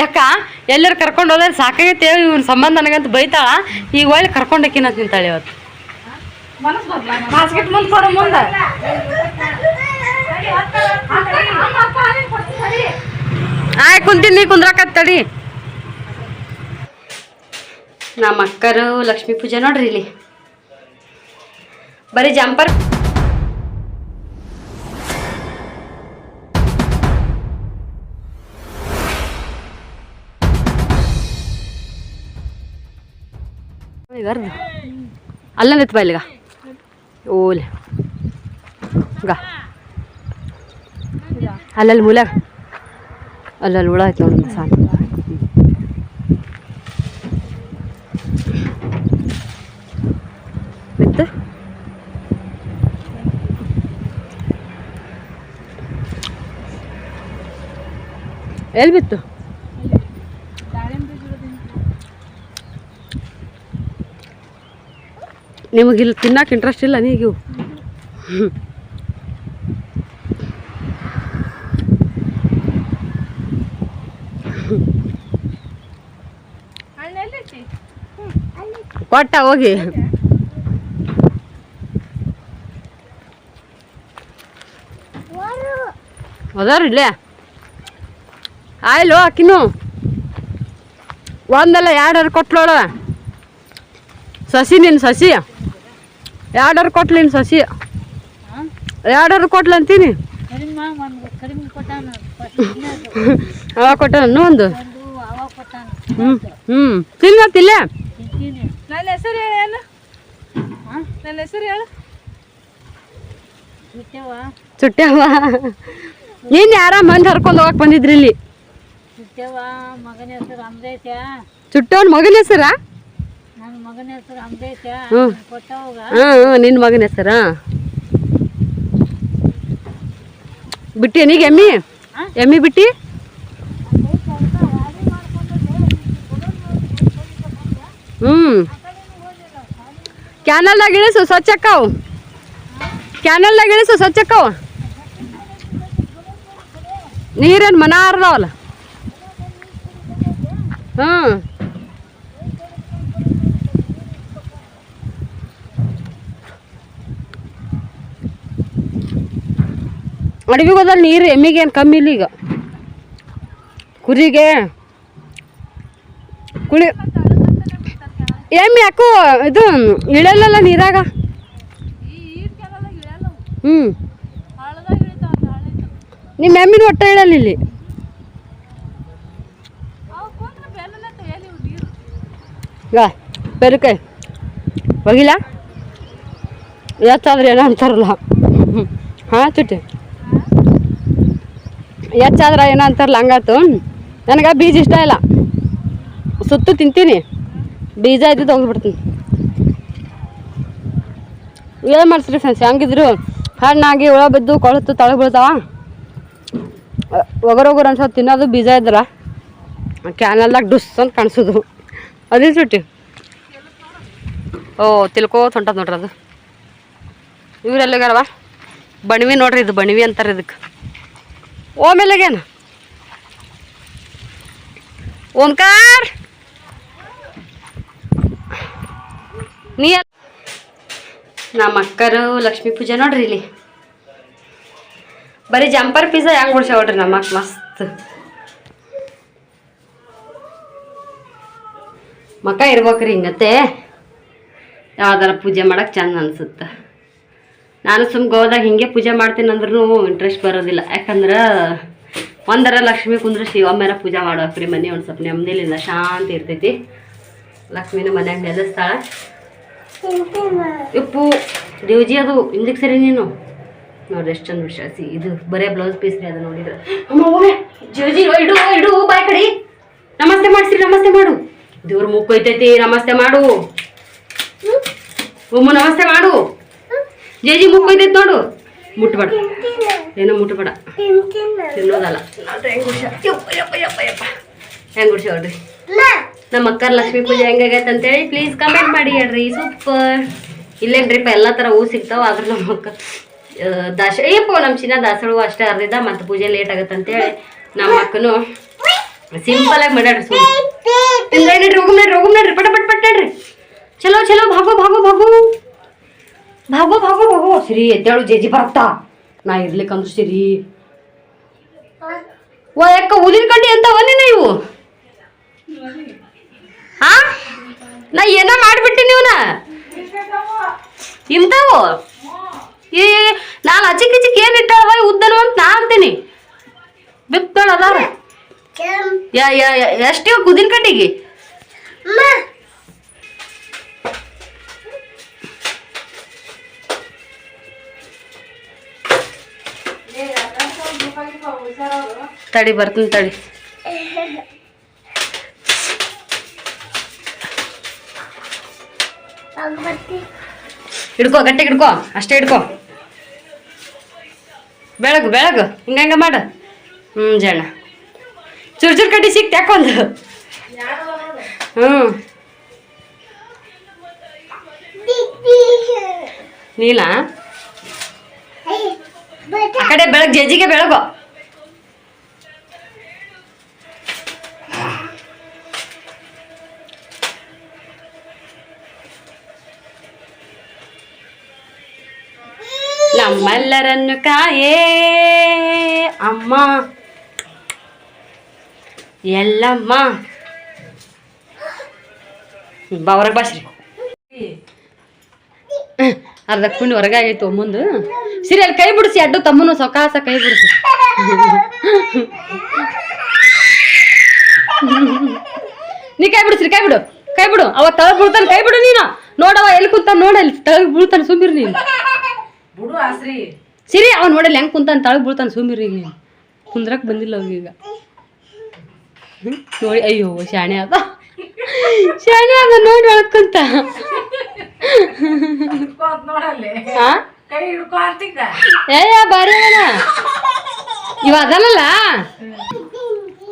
ಯಾಕ? ಎಲ್ಲರೂ ಕರ್ಕೊಂಡು ಹೋದ್ರೆ ಸಾಕಾಗೈತೆ ಇವ್ನ ಸಂಬಂಧ ನನಗಂತ ಬೈತಾಳ. ಈಗ ಒಳ್ಳೆ ಕರ್ಕೊಂಡು ಹೋಕಿನ ನಿಂತಾಳೆ ಇವತ್ತು ಆಯ್ ಕುಂತೀನಿ ಕುಂದ್ರಾಕತ್ತಡಿ ನಮ್ಮ ಅಕ್ಕರು ಲಕ್ಷ್ಮೀ ಪೂಜೆ ನೋಡ್ರಿ ಇಲ್ಲಿ. ಬರೀ ಜಂಪರ್. ಇದಾರ್ದು ಅಲ್ಲ ನಿತ್ ಇಲ್ಲಿಗ. ಓಲೆ. ಗ. ಅಲ್ಲಲ್ಲಿ ಮೂಲ. ಅಲ್ಲಲ್ಲಿ ಹುಳ ಐತಿ ನೋಡಿ ಸಾಲ ಬಿತ್ತು ಎಲ್ಲಿ ಬಿತ್ತು? ನಿಮಗಿಲ್ಲಿ ತಿನ್ನಕ್ಕೆ ಇಂಟ್ರೆಸ್ಟ್ ಇಲ್ಲ ನೀವು ಕೊಟ್ಟ ಹೋಗಿ. ಅದಾರ ಇಲ್ಲೇ? ಆಯ್ಲು ಆಕಿನು ಒಂದಲ್ಲ ಎರಡರ ಕೊಟ್ಲೋಳ. ಸಸಿ ನಿನ್ನ ಸಸಿ? ಎರಡರ ಕೊಟ್ಲಿ ನಿನ್ನ ಸಸಿ. ಎರಡರ ಕೊಟ್ಲ ಅಂತೀನಿ. ಕಡಿಮೆ ಒಂದು ಕೊಟ್ಟಾನ ಅವ ಕೊಟ್ಟ ಒಂದು? ಕೊಟ್ಟಾನ. ಹ್ಞೂ ಹ್ಞೂ ತಿನ್ನತ್ತಿಲ್ಲ ನನ್ನ ಹೆಸರು ಹೇಳು ನನ್ನ ಹೆಸರು ಹೇಳು. ಚುಟ್ಟವ ನೀನು ಯಾರ ಮಂದಿ ಹರ್ಕೊಂಡು ಹೋಗಕ್ ಬಂದಿದ್ರಿ ಇಲ್ಲಿ? ಚುಟ್ಟವನ ಮಗನ ಹೆಸರಾ ನನ್ನ ಮಗನ ಹೆಸರು ಅಮರೇಶ ಹ್ಞೂ ಹಾಂ ಹ್ಞೂ ನಿನ್ನ ಮಗನ ಹೆಸರಾ? ಬಿಟ್ಟಿ ನೀಗ ಎಮ್ಮಿ? ಎಮ್ಮಿ ಬಿಟ್ಟಿ? ಹ್ಞೂ ಕ್ಯಾನಲ್ದಾಗ ಇಳಿಸು ಸ್ವಚ್ಛ ಅಕ್ಕಾವು. ಕ್ಯಾನಲ್ದಾಗ ಇಳಿಸು ಸ್ವಚ್ಛ ಅಕ್ಕಾವು. ನೀರೇನು ಮನ ಅರ್ದಾವಲ್ಲ ಹ್ಞೂ ಅಡವಿಗೆ ಹೋದಲ್ಲಿ ನೀರು ಎಮ್ಮಿಗೇನು ಕಮ್ಮಿ ಇಲ್ಲ ಈಗ. ಕುರಿಗೆ. ಕುಳಿ ಎಮ್ಮೆ ಯಾಕೋ ಇದು ಇಳಲ್ಲಲ್ಲ ನೀರಾಗ? ಹ್ಞೂ ನಿಮ್ಮ ಎಮ್ಮಿನ ಒಟ್ಟ ಇಳಲ್ಲ ಇಲ್ಲಿ. ಬೆರಕಾಯಿ ಹೋಗಿಲ್ಲ? ಎಚ್ಚಾದ್ರೆ ಏನೋ ಅಂತಾರಲ್ಲ. ಹಾಂ ಚುಟ್ಟಿ ಎಚ್ಚಾದ್ರೆ ಏನೋ ಅಂತಾರಲ್ಲ ಹಂಗಾತು. ನನಗೆ ಬೀಜ ಇಷ್ಟ ಇಲ್ಲ. ಸುತ್ತು ತಿಂತೀನಿ. ಬೀಜ ಇದ್ದು ಹೋಗ್ಬಿಡ್ತೀನಿ. ಏನು ಮಾಡ್ತೀರಿ ಫ್ರೆಂಡ್ಸ್ ಹೆಂಗಿದ್ರು? ಹಣ್ಣಾಗಿ ಹುಳ ಬಿದ್ದು ಕೊಳತು ತಳಗ ಬೀಳ್ತಾವ ಒಗರೊಗರು ಅನ್ಸೋ ಅನ್ಸೋದು ತಿನ್ನೋದು ಬೀಜ ಇದ್ರ ಕ್ಯಾನಲ್ದಾಗ ಡುಸ್ ಅಂತ ಕಾಣಿಸೋದು. ಅದೇನು ಸುಟ್ಟಿ? ಓ, ತಿಳ್ಕೋತ ಹೊಂಟದ ನೋಡ್ರಿ ಅದು. ಇವರೆಲ್ಲಿಗಾರವ ಬಣವಿ ನೋಡ್ರಿ ಇದು ಬಣವಿ ಅಂತಾರೆ ಇದಕ್ಕೆ ಓಮೆಲೆಗೇನು ಓಂಕಾರ್. ನೀ ನಮ್ಮ ಅಕ್ಕರು ಲಕ್ಷ್ಮೀ ಪೂಜೆ ನೋಡ್ರಿ ಇಲ್ಲಿ. ಬರೀ ಜಂಪರ್ ಪಿಜ್ಜಾ ಹೆಂಗೆ ಹೊಡ್ಸ್ಯಾವ ನಮ್ಮ ಅಕ್ಕ ಮಸ್ತ್. ಮಕ್ಕ ಇರ್ಬೇಕ್ರಿ ಹಿಂಗತ್ತೆ. ಯಾವ್ದಾರ ಪೂಜೆ ಮಾಡಕ್ಕೆ ಚಂದ ಅನ್ಸುತ್ತೆ. ನಾನು ಸುಮ್ ಗೋದಾಗ ಹಿಂಗೆ ಪೂಜೆ ಮಾಡ್ತೀನಿ ಅಂದ್ರೂ ಇಂಟ್ರೆಸ್ಟ್ ಬರೋದಿಲ್ಲ. ಯಾಕಂದ್ರೆ ಒಂದರ ಲಕ್ಷ್ಮಿ ಕುಂದ್ರೆ ಶಿವಮ್ಮನ ಪೂಜೆ ಮಾಡ್ಬೇಕ್ರಿ ಮನೆ ಒಂದು ಸ್ವಲ್ಪ ನೆಮ್ಮದಿಲಿಂದ ಶಾಂತಿ ಇರ್ತೈತಿ. ಲಕ್ಷ್ಮಿನ ಮನ್ಯಾಗ ನೆಲೆಸ್ತಾಳ. ಉಪ್ಪು ದೇವ್ಜಿ ಅದು ಹಿಂದಕ್ಕೆ ಸರಿ ನೀನು? ನೋಡ್ರಿ ಎಷ್ಟು ಚಂದ ವಿಶ್ವಾಸಿ ಇದು ಬರೇ ಬ್ಲೌಸ್ ಪೀಸ್ ರೀ ಅದು ನೋಡಿದ್ರೆ. ಜೋಜಿ ಇಡು ಇಡು, ಬಾಯ್ ಕಡಿ. ನಮಸ್ತೆ ಮಾಡಿಸ್ರಿ ನಮಸ್ತೆ ಮಾಡು. ದೇವ್ರ ಮುಕ್ಕೈತೈತಿ ನಮಸ್ತೆ ಮಾಡು. ಒಮ್ಮು ನಮಸ್ತೆ ಮಾಡು. ಜೇಜಿ ಮುಕ್ಕು ಐತೈತಿ ನೋಡು. ಮುಟ್ಬೇಡ. ಏನೋ ಮುಟ್ಬೇಡ. ತಿನ್ನೋದಲ್ಲ. ಹೆಂಗೆ ಹೆಂಗ್ ಗುಡ್ಸ ಯಪ್ಪ ಯಪ್ಪ ಯಪ್ಪ ಯಪ್ಪ. ಹೆಂಗ್ ಗುಡ್ಸ ನೋಡ್ರಿ ನಮ್ಮ ಅಕ್ಕ ಲಕ್ಷ್ಮೀ ಪೂಜೆ ಹೆಂಗಾಗೈತೆ ಅಂತೇಳಿ ಪ್ಲೀಸ್ ಕಮೆಂಟ್ ಮಾಡಿ ಹೇಳ್ರಿ. ಸೂಪರ್ ಇಲ್ಲೇನ್ರಿಪ್ಪ ಎಲ್ಲ ಥರ ಹೂ ಸಿಗ್ತಾವ ಆದ್ರೆ ನಮ್ಮ ಅಕ್ಕ ದಾಸ ಏಪ್ಪ ನಮ್ಮ ಚಿನ್ನ ದಾಸಳು ಅಷ್ಟೇ ಅರ್ದಿದ್ದ ಮತ್ತು ಪೂಜೆ ಲೇಟ್ ಆಗತ್ತೆ ಅಂತೇಳಿ ನಮ್ಮ ಅಕ್ಕನು ಸಿಂಪಲ್ ಆಗಿ ಮಾಡ್ಯಾಡ್ರಿ ಸುಮ್ಮನೆ ನಡ್ರಿ ಹೋಗಮ್ ನಡ್ರಿ ಹೋಗಮ್ ನಡ್ರಿ ಪಟ ಪಟ್ ಪಟ್ ನಡ್ರಿ ಚಲೋ ಚಲೋ ಭಾಗೋ ಭಾಗೋ ಭಾಗೋ. ಭಾಗೋ ಭಾಗೋ ಭಾಗೋ ಸಿರಿ ಎದ್ದೇಳು ಜೇಜಿ ಬರ್ತಾ ನಾ ಇರ್ಲಿಕ್ಕಂದ್ರು ಸಿರಿ. ಓ ಯಾಕ ಊದಿನ ಕಡ್ಡಿ ಅಂತ ನೀನು ಇವು? ಹಾ? ನಾ ಏನೋ ಮಾಡ್ಬಿಟ್ಟಿ ನಾ ಇಂಥವು? ಏ ನಾನು ಅಚಿಕ್ ಇಚಿಕ್ ಏನ್ ಇಟ್ಟಾವ ಉದ್ದನು ಅಂತ ನಾ ಅಂತೀನಿ. ಬಿತ್ತಳ ಅದಾರ ಯಾ ಯಾ ಎಷ್ಟಿವ ಉದಿನ ಕಡ್ಡಿಗೆ ತಡಿ ಬರ್ತೀನಿ ತಡಿ ಹಿಡ್ಕೋ ಗಟ್ಟಿಗೆ ಹಿಡ್ಕೋ ಅಷ್ಟೇ ಹಿಡ್ಕೋ ಬೆಳಗು ಬೆಳಗು ಹಿಂಗಂಗ ಮಾಡು ಹ್ಞೂ ಜಣ ಚೂರ್ ಚೂರ್ ಕಡ್ಡಿ ಸಿಕ್ತ ಯಾಕೊಂದು ಹ್ಞೂ ನೀನಾ ಆ ಕಡೆ ಬೆಳಗ್ ಜಜ್ಜಿಗೆ ಬೆಳಗು ನಮ್ಮೆಲ್ಲರನ್ನು ಕಾಯೇ ಅಮ್ಮ ಎಲ್ಲಮ್ಮ ಬಾ ಹೊರಗೆ ಬಾಸ್ರಿ ಅರ್ಧ ಕುಂಡಿ ಹೊರಗೆ ಆಗೈತು ಮುಂದೆ. ಸಿರಿ ಅಲ್ಲಿ ಕೈ ಬಿಡಿಸಿ ಅಡ್ಡು ತಮ್ಮನು ಸೊಕಾಸ ಕೈ ಬಿಡಿಸಿ. ನೀ ಕೈ ಬಿಡಿಸ್ರಿ ಕೈ ಬಿಡು ಕೈ ಬಿಡು. ಅವ ತಳಗ್ ಬೀಳ್ತಾನೆ ಕೈ ಬಿಡು ನೀನು. ನೋಡವ ಎಲ್ಲಿ ಕುಂತಾನ ನೋಡ ಇಲ್ಲಿ ತಳಗ್ ಬೀಳ್ತಾನೆ ಸುಮ್ಮಿರಿ ನೀನು. ಸಿರಿ ಅವ ನೋಡಲ್ಲ ಹೆಂಗ್ ಕುಂತಾನ ತಳಗ್ ಬೀಳ್ತಾನೆ ಸುಮ್ಮಿರಿ ಈಗ ನೀನು. ಕುಂದ್ರಕ್ ಬಂದಿಲ್ಲ ಅವ್ಗೀಗ? ನೋಡಿ ಅಯ್ಯೋ ಶಾಣೆ ಅದ ಶಾಣೆ ಅದ ನೋಡಿ ಒಳಗ್ ಕುಂತ ಹಿಡ್ಕೊ ಅಂತ ಕೈ ಹಿಡ್ಕೊ ಅಂತಿದ್ದ. ಏಯ ಬಾರಿ ಇವ ಅದಲ್ಲ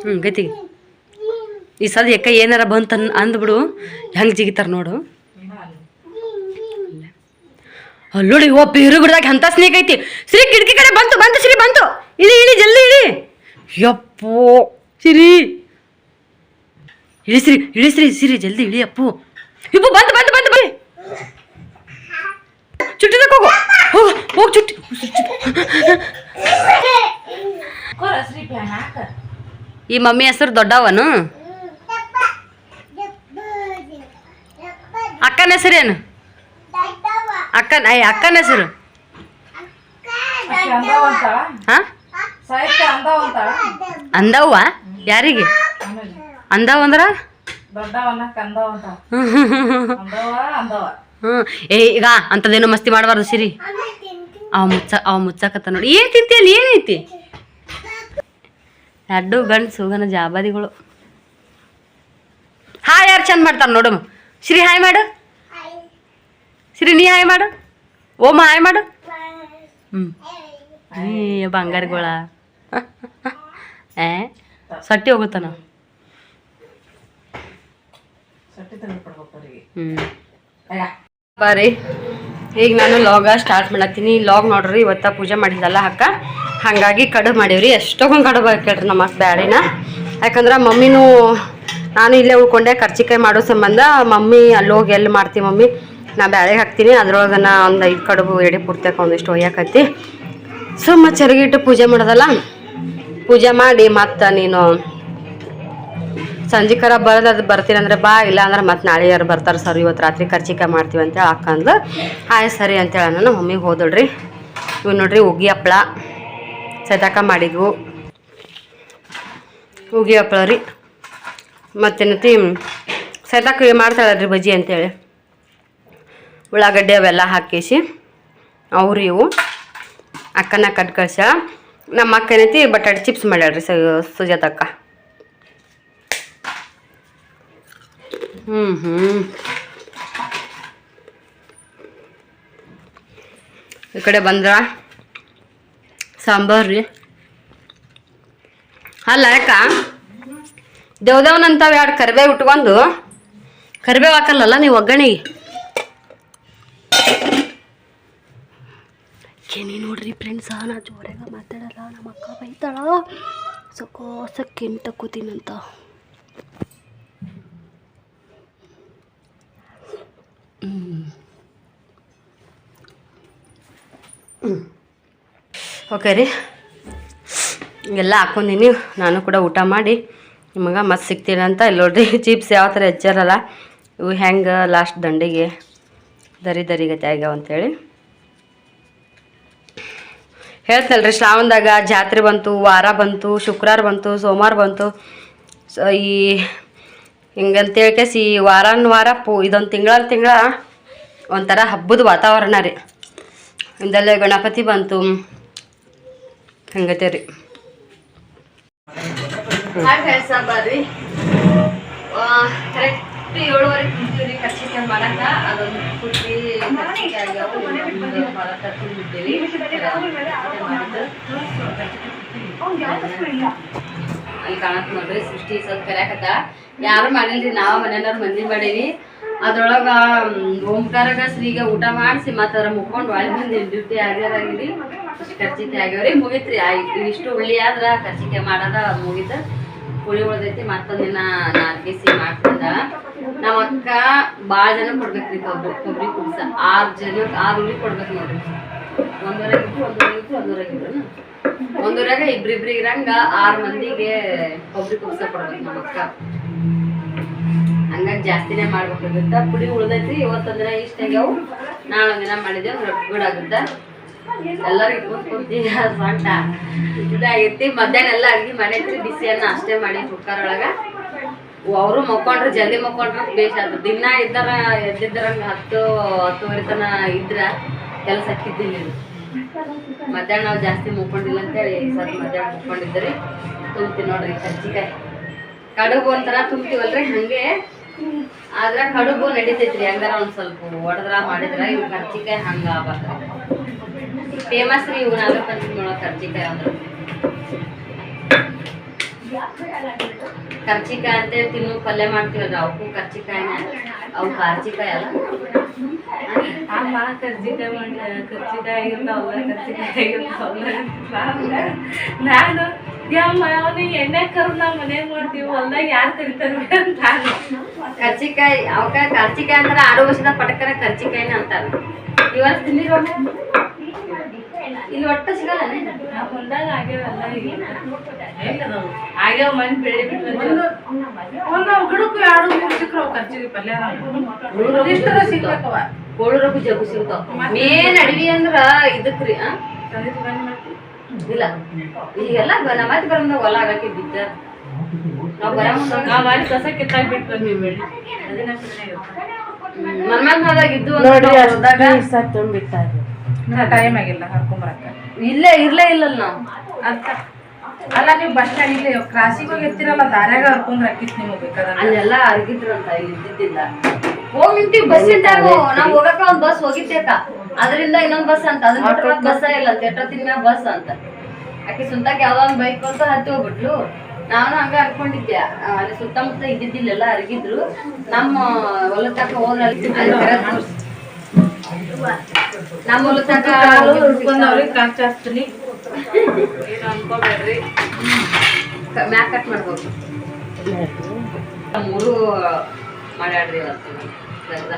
ಹ್ಞೂ ಗತಿ. ಈ ಸಲ ಎಕ್ಕ ಏನಾರ ಬಂತ ಅಂದ್ಬಿಡು. ಹೆಂಗೆ ಜಿಗಿತಾರ ನೋಡು. ಅಲ್ಲೋಡಿ ಒಬ್ಬ ಬೇರು ಬಿಡ್ದಾಗ ಎಂತ ಸ್ನೇಕ್ ಐತಿ. ಸಿರಿ ಕಿಟಕಿ ಕಡೆ ಬಂತು ಬಂತು ಸಿರಿ ಬಂತು. ಇಳಿ ಇಳಿ ಜಲ್ದಿ ಇಳಿ. ಯಪ್ಪೋ ಸಿರಿ. ಇಳಿ ಸಿರಿ ಇಳಿ ಸಿರಿ ಜಲ್ದಿ ಇಳಿ ಅಪ್ಪು. ಬಂದು ಬಂದು ಬಂತು ಬಂತು ಬರೀ ಚುಟ್ಟಿ ಹೋಗು. ಹೋಗು ಹೋಗಿ ಚುಟ್ಟಿ. ಈ ಮಮ್ಮಿ ಹೆಸರು ದೊಡ್ಡವನು. ಅಕ್ಕನ ಹೆಸರೇನು ಅಕ್ಕನ ಅಯ್ಯ ಅಕ್ಕನ ಹೆಸರು? ಅಂದವ್ವ? ಯಾರಿಗೆ? ಅಂದವ್ ಅಂದ್ರ? ಹ್ಞೂ ಏ ಈಗ ಅಂತದೇನು ಮಸ್ತಿ ಮಾಡಬಾರ್ದು ಸಿರಿ. ಅವ ಮುಚ್ಚ ಅವ ಮುಚ್ಚಾಕತ್ತ ನೋಡಿ. ಏನು ತಿಂತಿ ಅಲ್ಲಿ? ಏನೈತಿ ಎರಡು ಗಂಡು ಸುಗನ ಜಾಬಾದಿಗಳು. ಹಾಯ್ ಯಾರು ಚಂದ ಮಾಡ್ತಾರೆ ನೋಡು. ಶ್ರೀ ಹಾಯ್ ಮಾಡು. ಶ್ರೀ ನೀ ಹಾಯ್ ಮಾಡು. ಓಮ ಹಾಯ್ ಮಾಡು. ಹ್ಞೂ ಏ ಬಂಗಾರಗಳ. ಏ ಸಟ್ಟಿ ಹೋಗುತ್ತಾನ ಸಟ್ಟಿ ತೆಗೆದ್ಬಿಡ್ಬೇಕು ಅವ್ರಿಗೆ ಹ್ಞೂ ಅಯ್ಯ ಬಾರಿ. ಈಗ ನಾನು ಲಾಗ ಸ್ಟಾರ್ಟ್ ಮಾಡತ್ತೀನಿ. ಲಾಗ್ ನೋಡ್ರಿ ಇವತ್ತ ಪೂಜೆ ಮಾಡಿದ್ದಲ್ಲ ಅಕ್ಕ? ಹಾಗಾಗಿ ಕಡು ಮಾಡೀವ್ರಿ. ಎಷ್ಟೊಂದು ಕಡು ಬೇಕೇಳ್ರಿ ನಮ್ಮ ಬ್ಯಾಡಿನ. ಯಾಕಂದ್ರೆ ಮಮ್ಮಿನೂ ನಾನು ಇಲ್ಲೇ ಉಳ್ಕೊಂಡೆ. ಕರ್ಚಿಕಾಯಿ ಮಾಡೋ ಸಂಬಂಧ ಮಮ್ಮಿ ಅಲ್ಲಿ ಹೋಗಿ ಎಲ್ಲಿ ಮಾಡ್ತೀವಿ ಮಮ್ಮಿ? ನಾ ಬ್ಯಾಳೆಗೆ ಹಾಕ್ತೀನಿ. ಅದ್ರೊಳಗೆ ನಾ ಒಂದು ಐದು ಕಡುಬು ಎಡೆ ಪೂರ್ತಿಯಾಕ ಒಂದಿಷ್ಟು ಒಯ್ಯಾಕತ್ತಿ. ಸುಮ್ಮ ಚರಗಿಟ್ಟು ಪೂಜೆ ಮಾಡೋದಲ್ಲ? ಪೂಜೆ ಮಾಡಿ ಮತ್ತೆ ನೀನು ಸಂಜಿಕರ ಬರೋದು ಅದು ಬರ್ತೀನಿ ಅಂದ್ರೆ ಬಾ, ಇಲ್ಲ ಅಂದ್ರೆ ಮತ್ತೆ ನಾಳೆ ಯಾರು ಬರ್ತಾರೆ ಸರ್ ಇವತ್ತು ರಾತ್ರಿ ಕರ್ಚಿಕಾಯಿ ಮಾಡ್ತೀವಿ ಅಂತೇಳಿ ಹಾಕಂದ್ಲು ಹಾಯ್ ಸರಿ ಅಂತೇಳಿ ನಾನು ಮಮ್ಮಿಗೆ ಹೋದಳ್ರಿ. ಇವು ನೋಡ್ರಿ ಉಗಿ ಹಪ್ಳ ಸೈತಾಕ ಮಾಡಿದ್ವು. ಉಗಿ ಹಪ್ಳ ರೀ. ಮತ್ತೇನತಿ, ಸೈತಾಕ ಮಾಡ್ತಾಳಲ್ರಿ ಬಜ್ಜಿ ಅಂತೇಳಿ ಉಳ್ಳಾಗಡ್ಡೆ ಅವೆಲ್ಲ ಹಾಕಿಸಿ, ಅವ್ರಿ ಇವು ಅಕ್ಕನ ಕಟ್ ಕಳ್ಸ್ಯಾಳ. ನಮ್ಮ ಅಕ್ಕ ಏನೈತಿ ಬಟಾಟೆ ಚಿಪ್ಸ್ ಮಾಡ್ಯಾಳ್ರಿ ಸುಜಾತಕ್ಕ ಹ್ಞೂ ಹ್ಞೂ ಈ ಕಡೆ ಬಂದ್ರ ಸಾಂಬಾರು ರೀ. ಅಲ್ಲ ಯಾಕ? ದೇವ್ದೇವ್ನಂತಾವ ಎರಡು ಕರಿಬೇವು ಉಟ್ಕೊಂಡು ಕರಿಬೇವು ಹಾಕಲ್ಲಲ್ಲ ನೀವು ಒಗ್ಗರಣೆಗೆ? ಕೆನಿ ನೋಡ್ರಿ ಫ್ರೆಂಡ್ಸ ನಾ ಜೋರಾಗ ಮಾತಾಡಲ್ಲ, ನಮ್ಮ ಅಕ್ಕ ಬೈತಾಳ. ಸಕೋಸ ಕೆಂಟ ಕೂತೀನಂತ. ಓಕೆ ರೀ. ಎಲ್ಲ ಹಾಕ್ಕೊಂಡಿನಿ ನಾನು ಕೂಡ ಊಟ ಮಾಡಿ. ನಿಮಗೆ ಮತ್ತೆ ಸಿಗ್ತೀನಿ ಅಂತ. ಇಲ್ಲಿ ನೋಡ್ರಿ ಚಿಪ್ಸ್ ಯಾವ ಥರ ಹೆಚ್ಚಾರಲ್ಲ. ಇವು ಹೆಂಗೆ ಲಾಸ್ಟ್ ದಂಡಿಗೆ ದರಿ ದರಿಗತೆ ಆಗ್ಯಾವ ಅಂತೇಳಿ ಹೇಳ್ತಲ್ರಿ ಶ್ರಾವಣದಾಗ ಜಾತ್ರೆ ಬಂತು, ವಾರ ಬಂತು, ಶುಕ್ರವಾರ ಬಂತು, ಸೋಮವಾರ ಬಂತು. ಸೊ ಈ ಹಿಂಗಂತೇಳಿ ಕೇಸಿ ವಾರನ್ ವಾರ ಪೂ ಇದೊಂದು ತಿಂಗಳ ತಿಂಗಳ ಒಂಥರ ಹಬ್ಬದ ವಾತಾವರಣ ರೀ ಇಂದಲ್ಲೇ ಗಣಪತಿ ಬಂತು ಹಂಗತೆ ರೀ ಬರ್ರಿ ಕರೆಕ್ಟ್ ಏಳುವರೆ ಕುಂತೀವಿ ಕರ್ಚಿಕಾಯಿ ಮಾಡಕ್ಕ ಅದೊಂದು ಕುಟ್ಟಿ ಅಲ್ಲಿ ಕಾಣತ್ ನೋಡ್ರಿ, ಸೃಷ್ಟಿ ಸ್ವಲ್ಪ ಕರ್ಯಾಕತ್ತ. ಯಾರು ಮಾಡಿಲ್ರಿ, ನಾವ ಮನೆಯವ್ರ ಮಂದಿ ಮಾಡೀವಿ. ಅದ್ರೊಳಗ ಓಂಕಾರಗ ಶ್ರೀಗ ಊಟ ಮಾಡಿಸಿ, ಮತ್ತೆ ಅದ್ರ ಮುಕ್ಕೊಂಡು ಒಳಗೆ ಬಂದು ಡ್ಯೂಟಿ ಆಗ್ಯಾರಾಗಿರಿ ಖರ್ಚಿಕೆ ಆಗ್ಯಾವ್ರಿ, ಮುಗಿತ್ರಿ. ಆಯ್ತು ಇಷ್ಟು ಹುಳಿ ಆದ್ರ ಖರ್ಚಿಕೆ ಮಾಡದ ಮುಗಿತ. ಹುಳಿ ಉಳ್ದೈತಿ ಮತ್ತೊಂದಿನ ನಾಲ್ಕು ಬಿಸಿ ಮಾಡ್ತಿದ್ದ ನಮ್ಮ ಅಕ್ಕ ಭಾಳ ಜನ ಕೊಡ್ಬೇಕ್ರಿ ಕೊಬ್ಬರಿ ಕೊಬ್ಬರಿ ಕುಡ್ಸ. ಆರು ಜನ, ಆರು ಹುಳಿ ಕೊಡ್ಬೇಕು ನೋಡ್ರಿ. ಒಂದೂವರೆ ಇಟ್ಟು ಒಂದೂವರೆ ಒಂದೂರಾಗ ಇಬ್ರಿಬ್ರಿ ಇರಂಗ ಆರು ಮಂದಿಗೆ ಕೊಬ್ಬರಿ ಕುಡ್ಸ ಕೊಡ್ಬೇಕು ನಮ್ಮ ಅಕ್ಕ. ಹಂಗಾಗಿ ಜಾಸ್ತಿನೇ ಮಾಡ್ಬೇಕಾಗುತ್ತೆ. ಪುಡಿ ಉಳ್ದೈತಿ ಇವತ್ತಂದ್ರ ಇಷ್ಟ ಆಗ್ಯಾವು. ನಾಳೆ ದಿನ ಕೂಡ ಆಗುತ್ತೆ ಎಲ್ಲರಿಗೂ ಕೂತ್ ಕೂತಿ ಸೊಂಟ. ಮಧ್ಯಾಹ್ನ ಎಲ್ಲ ಅಡ್ಗೆ ಮಾಡೈತಿ ಬಿಸಿಯನ್ನ ಅಷ್ಟೇ ಮಾಡಿ ಕುಕ್ಕರ್ ಒಳಗ. ಅವರು ಮಕ್ಕೊಂಡ್ರು, ಜಲ್ದಿ ಮಕ್ಕೊಂಡ್ರು, ಬೇಷ್ ದಿನ ಇದ್ದಾರ ಎದ್ದಿದ್ದಾರ ಹತ್ತು, ಹತ್ತುವರೆ ತನ ಇದ್ರ ಕೆಲಸ ಹಾಕಿದ್ದಿಲ್ಲ ಇದು ಮಧ್ಯಾಹ್ನ ನಾವು ಜಾಸ್ತಿ ಮುಕ್ಕೊಂಡಿಲ್ಲ ಅಂತೇಳಿ ಸ್ವಲ್ಪ ಮಧ್ಯಾಹ್ನ ಮುಕ್ಕೊಂಡಿದ್ರಿ. ತುಂಬ್ತೀವಿ ನೋಡ್ರಿ ಕರ್ಜಿಕಾಯಿ. ಕಡುಬು ಒಂಥರ ತುಂಬ್ತೀವಲ್ರಿ? ಹಂಗೆ. ಆದ್ರ ಕಡುಬು ನಡಿತೈತ್ರಿ. ಹಂಗಾರ ಒಂದು ಸ್ವಲ್ಪ ಹೊಡೆದ್ರ ಮಾಡಿದ್ರ ಇವು ಕರ್ಜಿಕಾಯಿ ಹಂಗ ಆಗ್ಬಾರ್ದು. ಫೇಮಸ್ ರೀ ಇವು ನಾಗರ ಪಂಚಮಿ ಒಳಗ ಕರ್ಜಿಕಾಯಿ ಅಂದ್ರೆ ಕರ್ಜಿಕಾಯಿ ಅಂತೇಳಿ ತಿನ್ನು ಪಲ್ಯ ಮಾಡ್ತೀವಲ್ರಿ. ಅವಕ್ಕೂ ಕರ್ಜಿಕಾಯಿನ. ಅವು ಕಾರ್ಚಿಕಾಯಿ ಅಲ್ಲ. ಅಮ್ಮ ಕರ್ಜಿಕಾಯಿ ಕರ್ಜಿಕಾಯಿ ಕರ್ಜಿಕಾಯಿ ಆಗಿರ್ತಾವಲ್ಲ ನಾನು, ಯಮ್ಮ ಎಣ್ಣೆ ಕರು ನಾವು ಮನೆ ಮಾಡ್ತೀವಿ, ಹೊಲ್ದಾಗ ಯಾರು ಕರಿತಾರೆ ಕರ್ಚಿಕಾಯಿ ಅವಕ್ಕ ಕರ್ಚಿಕಾಯಿ ಅಂದ್ರೆ ಆರು ವರ್ಷದ ಪಟಕರ ಕರ್ಚಿಕಾಯಿನ ಅಂತಾರ. ಇವತ್ತು ತಿಂದಿರೋ ಇಲ್ಲಿ ಒಟ್ಟ ಸಿಗಲ್ಲ ನಾವು ಹೊಲ್ದಾಗ ಆಗ್ಯಾವಲ್ಲ ಆಗ್ಯಾವ ಮನೆ ಬೆಳೆ ಬಿಟ್ಟು ಒಂದು ಗಿಡಕ್ಕೂ ಎರಡು ಮೂರು ಸಿಕ್ಕರು ಖರ್ಚಿಗೆ ಪಲ್ಯ. ಇಷ್ಟರ ಸಿಗ್ಬೇಕವ. ಕೋಳರಗು ಜಗು ಸಿಗ್ತಾವ. ಮೇನ್ ಅಡವಿ ಅಂದ್ರ ಇದಕ್ರಿ? ಇಲ್ಲ. ಈಗೆಲ್ಲ ನಮ್ಮತಿ ಬರಂದ ಹೊಲ ಆಗಕ್ಕೆ ಬಿದ್ದ. ನಾವ್ ಬರ ನಾವು ಮಾಡಿ ಕಸ ಕಿತ್ತಾಕ್ ಬಿಟ್ಟು ಬಂದ್ವಿ ಬೆಳಿ ಮನ್ಮಂದಾಗ ಇದ್ದು ನೋಡ್ರಿ ಹೋದಾಗ ಟೈಮ್ ಆಗಿಲ್ಲ ಹರ್ಕೊಂಬರಕ್ಕೆ. ಇಲ್ಲೇ ಇರ್ಲೇ ಇಲ್ಲಲ್ಲ ನಾವು. ಅಂತ ಅಲ್ಲ ನೀವು ಬಸ್ ಸ್ಟ್ಯಾಂಡ್ ಇಲ್ಲಿ ಕ್ರಾಸಿಗೆ ಹೋಗಿ ಎತ್ತಿರಲ್ಲ ದಾರ್ಯಾಗ ಹರ್ಕೊಂಡ್ರೆ ಅಕ್ಕಿತ್ ನಿಮಗೆ ಬೇಕಾದ್ರೆ ಅಲ್ಲೆಲ್ಲ ಅರ್ಗಿದ್ರಂತ ಇಲ್ಲಿ ಇದ್ದಿದ್ದಿಲ್ಲ. ಹೋಗಿ ನಿಂತೀವಿ ಬಸ್ ಇದ್ದಾಗ. ನಾವು ಹೋಗಕ್ಕ ಒಂದ್ ಬಸ್ ಹೋಗಿದ್ದೇಕ ಅದರಿಂದ ಇನ್ನೊಂದ್ ಬಸ್ ಅಂತ. ಅದನ್ನ ಬಸ್ ಇಲ್ಲ. ಅಂತ ಎಷ್ಟೊತ್ತಿನ ಮ್ಯಾಗ ಬಸ್ ಅಂತ. ಆಕೆ ಸ್ವಂತಕ್ಕೆ ಯಾವಾಗ ಒಂದ್ ಬೈಕ್ ಅಂತ ಹತ್ತಿ ಹೋಗ್ಬಿಟ್ಲು. ನಾನು ಹಂಗ ಅನ್ಕೊಂಡಿದ್ದೆ. ಆ, ಅಲ್ಲಿ ಸುತ್ತಮುತ್ತ ಇದ್ದಿದ್ದಿಲ್ಲೆಲ್ಲ ಅರ್ಗಿದ್ರು. ನಮ್ಮ ಹೊಲತಕ್ಕ ತಕ ಹೋದ್ರೆ ಅಲ್ಲಿ ಅಲ್ಲಿ ಕರೆದ್ ತೋರ್ಸ್- ನಮ್ಮ ಹೊಲ ತಕ ಅವ್ರಿಗೆ ಖರ್ಚು ಹಚ್ತೀನಿ ಏನು ಅನ್ಕೋಬೇಡ್ರಿ ಮ್ಯಾಕ್ ಕಟ್ ಮಾಡ್ಬೇಕು ಮೂರು ಮಾಡ್ಯಾಡ್ರಿ ಇವತ್ತು ರಜಾ.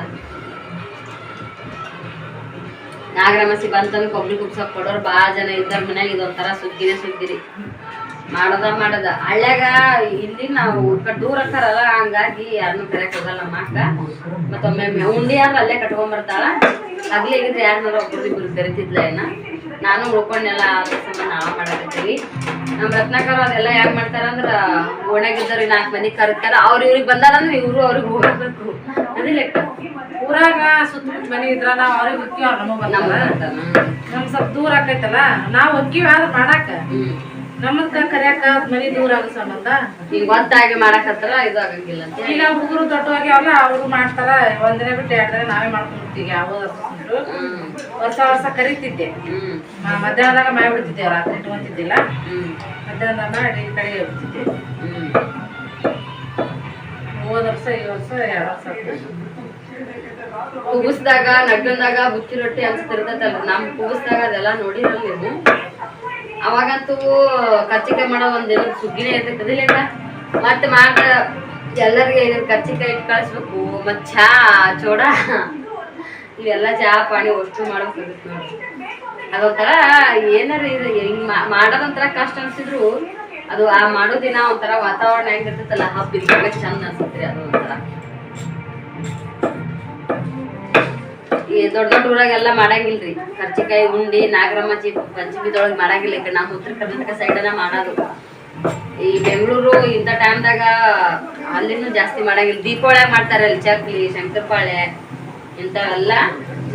ನಾಗರಮಸಿ ಬಂತಂದ್ರೆ ಕೊಬ್ಬರಿ ಕುಬ್ಸಕ್ ಕೊಡೋರು ಭಾಳ ಜನ ಇದ್ದಾರ ಮನ್ಯಾಗ ಇದೊಂಥರ ಸುಗ್ಗಿನೇ ಸುಗ್ಗಿರಿ ಮಾಡದ ಮಾಡದ. ಹಳ್ಳ್ಯಾಗ ಇಲ್ಲಿ ನಾವು ದೂರ ಅಕ್ಕಾರಲ್ಲ ಹಂಗಾಗಿ ಯಾರನ್ನೂ ಕರೆಯಕ್ ಹೋಗಲ್ಲ ನಮ್ಮ ಅಕ್ಕ. ಮತ್ತೊಮ್ಮೆ ಉಂಡಿ ಯಾರು ಅಲ್ಲೇ ಕಟ್ಕೊಂಡ್ಬರ್ತಾಳ ಹಗ್ಲಿ ಇದ್ರೆ ಯಾರನ್ನೂ ಒಬ್ರು ಇಬ್ರು ಕರಿತಿದ್ಲ ಏನ? ನಾನು ಉಳ್ಕೊಂಡೆಲ್ಲ ಸಂಬಂಧ ನಾವ ಮಾಡಕತ್ತೀವಿ. ನಮ್ಮ ರತ್ನಾಕರ್ ಅದೆಲ್ಲ ಯಾಕೆ ಮಾಡ್ತಾರ ಅಂದ್ರ ಓಣ್ಯಾಗಿದ್ದವ್ರಿಗೆ ನಾಲ್ಕು ಮಂದಿ ಕರ್ತಾರ ಅವ್ರ ಇವ್ರಿಗೆ ಬಂದಾರಂದ್ರೆ ಇವ್ರು ಅವ್ರಿಗೆ ಹೋಗ್ಬೇಕು. ಅದೇ ಲೆಕ್ಕ. ಊರಾಗ ಸುತ್ತಮುತ್ತ ಮನೆ ಇದ್ರ ನಾವ್ ಅವ್ರಿಗೆ ಹೊಕ್ಕಿವ್ ಅವ್ರ ನಮಗ್ ನಮ್ಮ ಬರ್ತಾರ ನಮ್ ಸ್ವಲ್ಪ ದೂರ ಆಕೈತಲ್ಲ ನಾವ್ ಹೊಕ್ಕಿವಿ ಆದ್ರೆ ಮಾಡಾಕ. ಹ್ಮ್ ನಮ್ಮದ್ಕ ಕರ್ಯಾಕ ಮನಿ ದೂರ ಆಗೋ ಸಂಬಂಧ ಈಗ ಒತ್ತಾಗಿ ಮಾಡಕತ್ತಾರ ಇದು ಆಗಂಗಿಲ್ಲ ಅಂತ. ಈಗ ಹುಡುಗರು ದೊಡ್ಡವಾಗ್ಯಾವಲ್ಲ ಅವರು ಮಾಡ್ತಾರ. ಒಂದಿನ ಬಿಟ್ಟು ಎರಡು ದಿನ ನಾವೇ ಮಾಡ್ಕೊಂಡ್ಬಿಡ್ತೀವಿ ಯಾವ ಹ್ಮ್. ವರ್ಷ ವರ್ಷ ಕರಿತಿದ್ದೆ. ಮಧ್ಯಾಹ್ನದಾಗ ಮಾಡಿ ಬಿಡ್ತಿದ್ದೆ ರಾತ್ರಿ ಇಟ್ಕೊಂತಿದ್ದಿಲ್ಲ ಮಧ್ಯಾಹ್ನದಾಗ ಮಾಡಿ ಕಡೆ ಬಿಡ್ತಿದ್ದೆ ಹ್ಮ್. ಹೋದ ವರ್ಷ ಈ ವರ್ಷ ಎರಡು ವರ್ಷ ಆಯ್ತು. ಕುಬಸ್ದಾಗ ನಗ್ಗಂದಾಗ ಬುಚ್ಚಿ ರೊಟ್ಟಿ ಅನ್ಸ್ತಿರ್ತೈತಲ್ಲ ನಮ್ ಕುಗಿಸಿದಾಗ ಅದೆಲ್ಲ ನೋಡಿರಲ್ಲ ನೀವು? ಅವಾಗಂತೂ ಕಚ್ಚಿಕಾಯಿ ಮಾಡೋ ಒಂದಿನ ಸುಗ್ಗಿನೇ ಇರ್ತೈತದಿಲ್ಲ ಮತ್ತೆ ಮಾಡ ಎಲ್ಲರಿಗೆ ಇದನ್ನ ಕಚ್ಚಿಕಾಯಿ ಇಟ್ಟು ಕಳಿಸ್ಬೇಕು. ಮತ್ ಚಾ, ಚೋಡ, ಇವೆಲ್ಲ ಚಾ ಪಾಣಿ ಅಷ್ಟು ಮಾಡ್ಬೇಕಾಗುತ್ತೆ ನೋಡಿ. ಅದೊಂಥರ ಏನಾರ ಇದು ಹೆಂಗ್ ಮಾಡೋದೊಂಥರ ಕಷ್ಟ ಅನ್ಸಿದ್ರು ಅದು ಆ ಮಾಡೋ ದಿನ ಒಂಥರ ವಾತಾವರಣ ಹೆಂಗಿರ್ತೈತಲ್ಲ, ಹಬ್ಬ ಇದ್ದಾಗ ಚಂದ ಅನ್ಸುತ್ತೆ ಅದು ಈ ದೊಡ್ಡ ದೊಡ್ಡ ಊರಾಗೆಲ್ಲ ಮಾಡಂಗಿಲ್ರಿ. ಕರ್ಚಿಕಾಯಿ, ಉಂಡಿ, ನಾಗರಮ್ಮ ಚಿ ಪಂಚಮಿದೊಳಗೆ ಮಾಡಂಗಿಲ್ಲ ಈಗ ನಮ್ಮ ಉತ್ತರ ಕರ್ನಾಟಕ ಸೈಡನ ಮಾಡೋದು. ಈ ಬೆಂಗಳೂರು ಇಂಥ ಟೈಮ್ದಾಗ ಅಲ್ಲಿನೂ ಜಾಸ್ತಿ ಮಾಡಂಗಿಲ್ಲ. ದೀಪಾವಳಿ ಮಾಡ್ತಾರೆ ಅಲ್ಲಿ ಚಕ್ಲಿ, ಶಂಕರಪಾಳೆ, ಇಂಥವೆಲ್ಲ.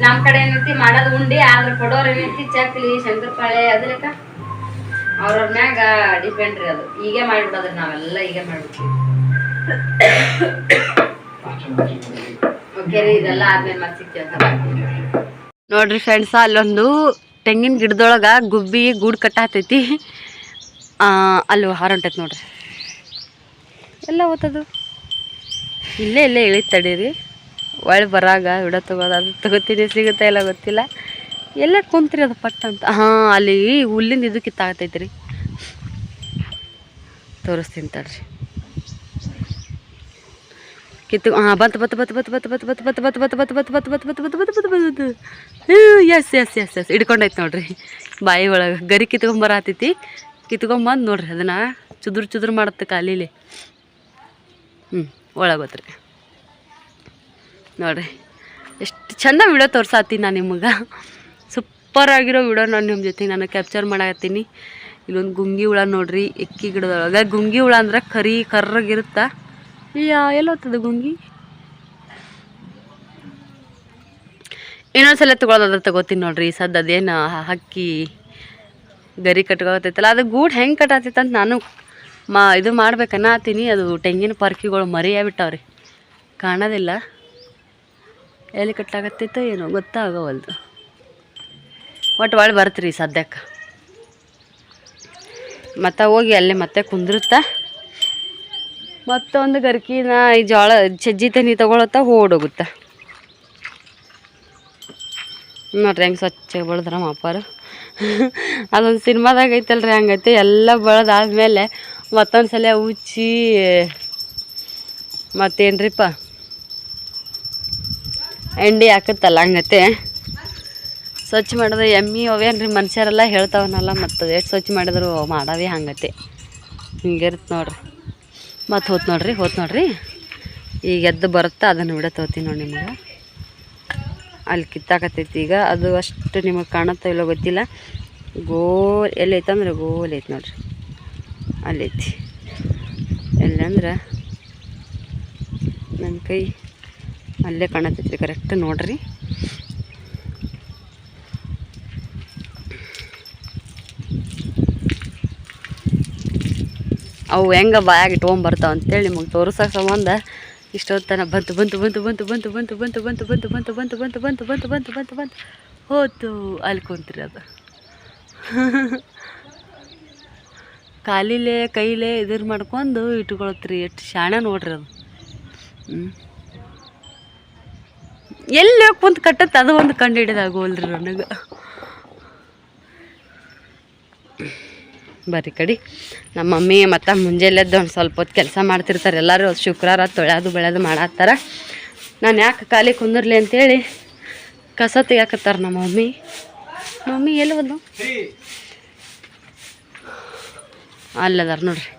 ನಮ್ಮ ಕಡೆ ಏನೈತಿ, ಮಾಡೋದು ಉಂಡಿ, ಆದ್ರೆ ಕೊಡೋರು ಏನೈತಿ, ಚಕ್ಲಿ, ಶಂಕರಪಾಳೆ ಅದಕ್ಕ ಅವ್ರವ್ರ ಮ್ಯಾಗ ಡಿಪೆಂಡ್ ರೀ ಅದು. ಹೀಗೆ ಮಾಡಿಬಿಡೋದ್ರಿ ನಾವೆಲ್ಲ ಹೀಗೆ ಮಾಡ್ಬಿಡ್ತೀವಿ. ನೋಡ್ರಿ ಫ್ರೆಂಡ್ಸ ಅಲ್ಲೊಂದು ತೆಂಗಿನ ಗಿಡದೊಳಗ ಗುಬ್ಬಿ ಗೂಡು ಕಟ್ಟಾತೈತಿ ಅಲ್ಲಿ ಹಾರೊಂಟೈತಿ ನೋಡ್ರಿ. ಎಲ್ಲ ಓತದು ಇಲ್ಲೇ ಇಲ್ಲೇ ಇಳಿ ತಡೀರಿ. ಒಳ್ಳೆ ಬರಾಗ ವಿಡ ತಗೋದು, ಅದು ತಗೋತೀನಿ, ಸಿಗುತ್ತೆ ಇಲ್ಲ ಗೊತ್ತಿಲ್ಲ. ಎಲ್ಲ ಕುಂತ್ರಿ ಅದು ಪಟ್ ಅಂತ. ಹಾಂ, ಅಲ್ಲಿ ಹುಲ್ಲಿಂದ ಇದು ಕಿತ್ತಾಗತೈತ್ರಿ ತೋರಿಸ್ತೀನಿ ತಡ್ರಿ. ಕಿತ್ತು ಹಾಂ ಬತ್ ಬತ್ ಬತ್ ಬತ್ ಬತ್ ಬತ್ ಬತ್ ಬತ್ ಬತ್ ಬತ್ ಬತ್ ಬತ್ ಬತ್ ಬತ್ ಬತ್ ಬತ್ ಬತ್ ಬತ್ ಬತ್ ಎಸ್ ಎಸ್ ಎಸ್ ಎಸ್ ಹಿಡ್ಕೊಂಡೈತೆ ನೋಡ್ರಿ ಬಾಯಿ ಒಳಗೆ ಗರಿ ಕಿತ್ಕೊಂಬರತೈತಿ ಕಿತ್ಕೊಂಬಂದು ನೋಡ್ರಿ ಅದನ್ನು ಚುದುರು ಚುದುರು ಮಾಡುತ್ತೆ ಕಾಲಿಲಿ ಹ್ಞೂ ಒಳಗೆ ಗೊತ್ತ್ರಿ ನೋಡ್ರಿ ಎಷ್ಟು ಚಂದ ವಿಡಿಯೋ ತೋರ್ಸಾತೀನಿ ನಾನು ನಿಮಗೆ ಸೂಪರ್ ಆಗಿರೋ ವಿಡಿಯೋ ನಾನು ನಿಮ್ಮ ಜೊತೆ ನಾನು ಕ್ಯಾಪ್ಚರ್ ಮಾಡಾಕತ್ತೀನಿ ಇಲ್ಲೊಂದು ಗುಂಗಿ ಹುಳ ನೋಡ್ರಿ ಎಕ್ಕಿ ಗಿಡದೊಳಗೆ ಗುಂಗಿ ಹುಳ ಅಂದ್ರೆ ಕರಿ ಕರ್ರಗಿರುತ್ತಾ ಎಲ್ಲೋಗ್ತದೆ ಗುಂಗಿ? ಇನ್ನೊಂದ್ಸಲ ತಗೊಳ್ಳೋದಾದ್ರೆ ತಗೋತೀನಿ ನೋಡ್ರಿ ಸದ್ದು ಅದೇನು ಹಕ್ಕಿ ಗರಿ ಕಟ್ಕೋತೈತಲ್ಲ ಅದು ಗೂಡು ಹೆಂಗೆ ಕಟ್ಟಾತೈತೆ ಅಂತ ನಾನು ಮಾ, ಇದು ಮಾಡ್ಬೇಕನ್ನತೀನಿ ಅದು ತೆಂಗಿನ ಪರ್ಕಿಗಳು ಮರಿಯಾಬಿಟ್ಟಾವ್ರಿ ಕಾಣೋದಿಲ್ಲ. ಎಲ್ಲಿ ಕಟ್ಟಾಗತ್ತೈತೋ ಏನೋ ಗೊತ್ತಾಗವಲ್ದು. ಒಟ್ಟು ಒಳ್ಳೆ ಬರ್ತೀರಿ ಸದ್ಯಕ್ಕೆ. ಮತ್ತೆ ಹೋಗಿ ಅಲ್ಲಿ ಮತ್ತೆ ಕುಂದ್ರುತ್ತಾ? ಮತ್ತೊಂದು ಗರ್ಕಿನ ಈ ಜೋಳ, ಸಜ್ಜಿ ತನಿ ತಗೊಳತ್ತ ಓಡೋಗುತ್ತೆ ನೋಡ್ರಿ ಹೆಂಗೆ ಸ್ವಚ್ಛ ಬೆಳೆದ್ರ ಮಾಪಾರ. ಅದೊಂದು ಸಿನಿಮಾದಾಗ ಐತಲ್ರಿ, ಹಂಗೈತೆ, ಎಲ್ಲ ಬೆಳೆದಾದ್ಮೇಲೆ ಮತ್ತೊಂದು ಸಲ ಉಚ್ಚಿ, ಮತ್ತೇನ್ರಿಪ್ಪ? ಎಂಡಿ ಹಾಕತ್ತಲ್ಲ, ಹಂಗತೆ. ಸ್ವಚ್ಛ ಮಾಡಿದ್ರೆ ಎಮ್ಮಿ ಅವೇನ್ರಿ, ಮನುಷ್ಯರೆಲ್ಲ ಹೇಳ್ತಾವನಲ್ಲ ಮತ್ತು ಎಷ್ಟು ಸ್ವಚ್ಛ ಮಾಡಿದ್ರು ಮಾಡವೇ ಹಂಗತೆ. ಹಿಂಗಿರುತ್ತೆ ನೋಡ್ರಿ. ಮತ್ತು ಹೋತ್ ನೋಡ್ರಿ ಹೋತ್ ನೋಡ್ರಿ. ಈಗ ಎದ್ದು ಬರುತ್ತೆ ಅದನ್ನು ಬಿಡ ತಗೋತೀನಿ ನೋಡಿ ನಿಮ್ಗೆ. ಅಲ್ಲಿ ಕಿತ್ತಾಕತ್ತೈತಿ ಈಗ. ಅದು ಅಷ್ಟು ನಿಮಗೆ ಕಾಣುತ್ತೋ ಇಲ್ಲೋ ಗೊತ್ತಿಲ್ಲ. ಗೋಲ್, ಎಲ್ಲಿ ಐತಂದ್ರೆ ಗೋಲ್ ಐತಿ ನೋಡ್ರಿ. ಅಲ್ಲೈತಿ ಎಲ್ಲಂದ್ರೆ ನನ್ನ ಕೈ ಅಲ್ಲೇ ಕಾಣತೈತಿ ಕರೆಕ್ಟ್ ನೋಡ್ರಿ. ಅವು ಹೆಂಗೆ ಬಾಯಾಗಿ ಇಟ್ಕೊಂಬರ್ತಾವ ಅಂತೇಳಿ ನಿಮಗೆ ತೋರಿಸೋಕೆ ಸಂಬಂಧ ಇಷ್ಟೊತ್ತನ ಬಂತು ಬಂತು ಬಂತು ಬಂತು ಬಂತು ಬಂತು ಬಂತು ಬಂತು ಬಂತು ಬಂತು ಬಂತು ಬಂತು ಬಂತು ಬಂತು ಬಂತು ಬಂತು ಬಂತು ಹೋತು ಅಲ್ಲಿ ಕುಂತ್ರಿ ಅದು ಕಾಲಿಲೆ ಕೈಲೇ ಇದ್ರ ಮಾಡ್ಕೊಂಡು ಇಟ್ಕೊಳತ್ರಿ ಎಷ್ಟು ಶಾಣೆ ನೋಡ್ರಿ ಅದು ಹ್ಞೂ ಎಲ್ಲಿ ಕುಂತು ಕಟ್ಟತ್ತೆ ಅದು ಒಂದು ಕಂಡು ಹಿಡಿದಾಗೋಲ್ರಿ ನನಗೆ ಬರ್ರಿ ಕಡಿ. ನಮ್ಮ ಮಮ್ಮಿ ಮತ್ತು ಮುಂಜಾನೆದ್ದು ಒಂದು ಸ್ವಲ್ಪ ಹೊತ್ತು ಕೆಲಸ ಮಾಡ್ತಿರ್ತಾರೆ. ಎಲ್ಲರೂ ಶುಕ್ರವಾರ ತೊಳ್ಯೋದು ಬೆಳೆದು ಮಾಡತ್ತಾರ. ನಾನು ಯಾಕೆ ಖಾಲಿ ಕುಂದಿರ್ಲಿ ಅಂತೇಳಿ ಕಸ ತೆಗಿಯಾಕತ್ತಾರ ನಮ್ಮ ಮಮ್ಮಿ. ಮಮ್ಮಿ ಎಲ್ಲಿ ಬಂದು ಅಲ್ಲದಾರ ನೋಡ್ರಿ.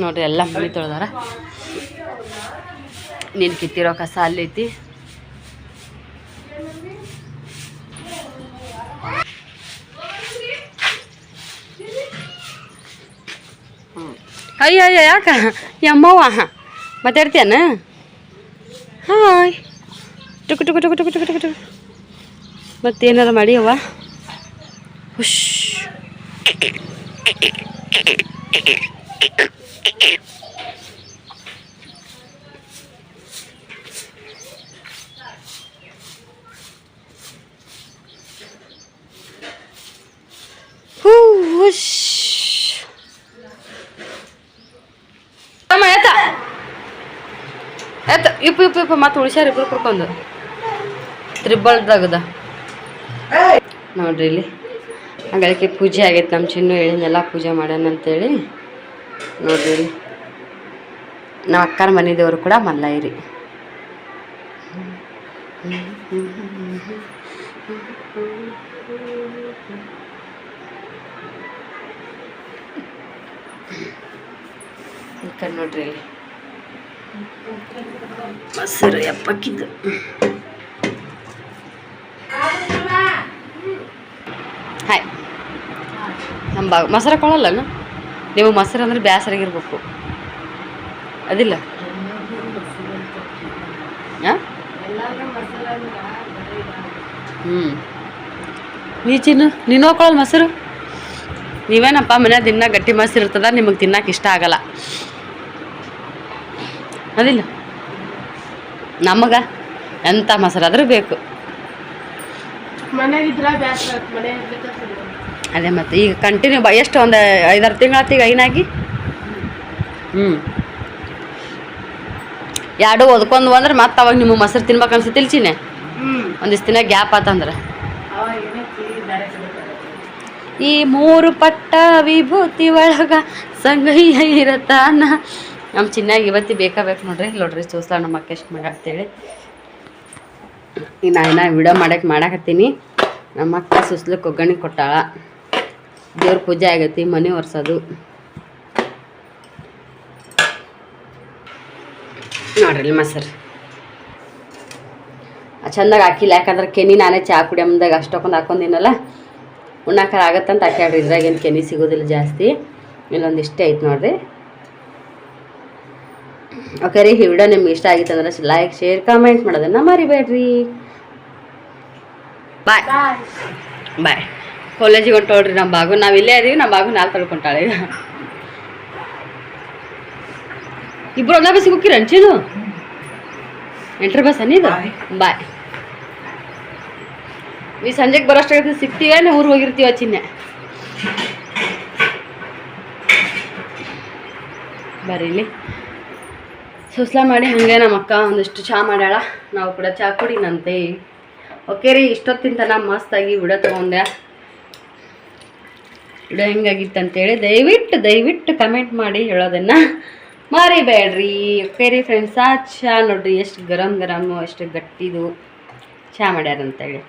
ನೋಡ್ರಿ, ಎಲ್ಲ ಮನೆ ತೊಳ್ದಾರ. ನೀನು ಕಿತ್ತಿರೋ ಕಸ ಅಲ್ಲೈತಿ. ಅಯ್ಯ ಅಯ್ಯ, ಯಾಕ? ಯಮ್ಮವ್ವ ಮಾತಾಡ್ತೀಯನ? ಹಾಯ್. ಟುಕು ಟುಕು ಟುಕು ಟುಕು ಟುಕು ಟುಕು. ಟುಕು ಮತ್ತೇನಾರ ಮಾಡಿ ಅವ್ವ ಹುಷ್ ಹೂ ಆಯ್ತು ಇಪ್ಪು ಮತ್ತೆ ಉಳಿಸ್ಯಾರ ಇಬ್ರು ಕುಡ್ಕೊಂಡು. ತ್ರಿಬ್ಬಲ್ದಾಗದ ನೋಡ್ರಿ ಇಲ್ಲಿ. ಹಂಗಾಗಿ ಪೂಜೆ ಆಗೈತೆ ನಮ್ಮ ಚಿನ್ನು ಹೇಳಿದ್ನೆಲ್ಲ ಪೂಜೆ ಮಾಡ್ಯಾನ ಅಂತೇಳಿ. ನೋಡ್ರಿ ಇಲ್ಲಿ. ನಮ್ಮ ಅಕ್ಕನ ಮನೆದೇವರು ಕೂಡ ಮಲ್ಲೈರಿ ಈ ಕಡೆ ನೋಡ್ರಿ ಇಲ್ಲಿ. ಮೊಸರು ಎಪ್ಪಕ್ಕಿದ್ದು. ಹಾಯ್. ನಮ್ಮ ಬಾ ಮೊಸರು ಕೊಡಲ್ಲನ ನೀವು ಮೊಸರು ಅಂದ್ರೆ ಬೇಸರಾಗಿರ್ಬೇಕು ಅದಿಲ್ಲ? ಹಾಂ ಹ್ಞೂ ನೀ ಚಿನ್ನು ನೀನು ಹಾಕೊಳ್ಳಲ್ಲ ಮೊಸರು? ನೀವೇನಪ್ಪ ಮನೆ ದಿನ ಗಟ್ಟಿ ಮೊಸರು ಇರ್ತದ ನಿಮಗೆ ತಿನ್ನಕ್ಕೆ ಇಷ್ಟ ಆಗಲ್ಲ. ಅದಿಲ್ಲ. ನಮಗೆ ಎಂಥ ಮೊಸರು ಆದ್ರೂ ಬೇಕು. ಅದೇ ಮತ್ತೆ ಈಗ ಕಂಟಿನ್ಯೂ ಬ ಎಷ್ಟು ಒಂದು ಐದಾರು ತಿಂಗಳ ಈಗ ಐನಾಗಿ? ಹ್ಞೂ ಎರಡು ಒದ್ಕೊಂಡು ಅಂದ್ರೆ ಮತ್ತೆ ಅವಾಗ ನಿಮ್ಮ ಮೊಸರು ತಿನ್ಬೇಕು ಅನ್ಸುತ್ತೆ ಇಲ್ಚಿನೆ ಒಂದಿಷ್ಟು ದಿನ ಗ್ಯಾಪ್ ಆತಂದ್ರೆ ಈ ಮೂರು ಪಟ್ಟ ವಿಭೂತಿ ಒಳಗ ಸಂಗಯ್ಯ ಇರತಾನ. ನಮ್ಮ ಚಿನ್ನಾಗಿ ಇವತ್ತಿ ಬೇಕಾ ಬೇಕು ನೋಡ್ರಿ. ನೋಡ್ರಿ ಚೂಸ್ಲ ನಮ್ಮ ಅಕ್ಕ ಎಷ್ಟು ಮಾಡಾಡ್ತೇಳಿ ಈಗ ನಾ ವಿಡಿಯೋ ಮಾಡಕ್ಕೆ ಮಾಡಾಕತ್ತೀನಿ. ನಮ್ಮ ಅಕ್ಕ ಸುಸ್ಲಕ್ಕೆ ಒಗ್ಗರಣೆ ಕೊಟ್ಟಾಳ. ದೇವ್ರ ಪೂಜೆ ಆಗೈತಿ, ಮನೆ ಒರೆಸೋದು. ನೋಡ್ರಿ ಇಲ್ಲಮ್ಮ ಸರ್ ಚಂದಾಗಿ ಹಾಕಿಲ್ಲ. ಯಾಕಂದ್ರೆ ಕೆನಿ ನಾನೇ ಚಹಾ ಕುಡಿಯ ಮುಂದಾಗ ಅಷ್ಟೊಂದು ಹಾಕೊಂಡಿನಲ್ಲ. ಉಣ್ಣಾಕಾರ ಆಗತ್ತಂತ ಹಾಕ್ಯಾಡ್ರಿ ಇದ್ರಾಗೇನು ಕೆನಿ ಸಿಗೋದಿಲ್ಲ ಜಾಸ್ತಿ. ಇಲ್ಲೊಂದು ಇಷ್ಟೇ ಐತೆ ನೋಡ್ರಿ. ಓಕೆ ರೀ ಈ ವಿಡಿಯೋ ನಿಮ್ಗೆ ಇಷ್ಟ ಆಗಿತ್ತು ಅಂದ್ರೆ ಲೈಕ್ ಶೇರ್ ಕಾಮೆಂಟ್ ಮಾಡೋದನ್ನ ಮರಿಬೇಡ್ರಿ. ಬಾಯ್ ಬಾಯ್ ಕಾಲೇಜಿಗೆ ಹೊಂಟೋಳ್ರಿ ನಮ್ಮ ಬಾಗು. ನಾವು ಇಲ್ಲೇ ಅದೀವಿ ನಮ್ಮ ಬಾಗು ನಾಲ್ಕು ತಡ್ಕೊಂತಾಳೆ ಈಗ. ಇಬ್ರು ಒಂದೇ ಬಸ್ಸಿಗೆ ಹೋಗಿರ ಅಂಚೇನು? ಎಂಟ್ರ ಬಸ್ ಅನ್ನಿದ ಬಾಯ್ ಈ ಸಂಜೆಗೆ ಬರೋಷ್ಟಾಗತ್ತೆ ಸಿಗ್ತೀವಿ ನಾವು ಊರಿಗೆ ಹೋಗಿರ್ತೀವ ಚಿನ್ನೆ? ಬರೀಲಿ. ಸುಸ್ಲ ಮಾಡಿ ಹಾಗೆ ನಮ್ಮ ಅಕ್ಕ ಒಂದಿಷ್ಟು ಚಹಾ ಮಾಡ್ಯಾಳ. ನಾವು ಕೂಡ ಚಹಾ ಕುಡಿನಂತೆ. ಓಕೆ ರೀ ಇಷ್ಟೊತ್ತಿನ ತನಕ ಮಸ್ತಾಗಿ ವಿಡ ತೊಗೊಂಡೆ. ವಿಡ ಹೆಂಗಾಗಿತ್ತು ಅಂತೇಳಿ ದಯವಿಟ್ಟು ದಯವಿಟ್ಟು ಕಮೆಂಟ್ ಮಾಡಿ ಹೇಳೋದನ್ನು ಮರಿಬೇಡ್ರಿ. ಓಕೆ ರೀ ಫ್ರೆಂಡ್ಸ್ ಚಹಾ ನೋಡ್ರಿ, ಎಷ್ಟು ಗರಮ್ ಗರಮ್ ಎಷ್ಟು ಗಟ್ಟಿದು ಚಹಾ ಮಾಡ್ಯಾರ ಅಂತೇಳಿ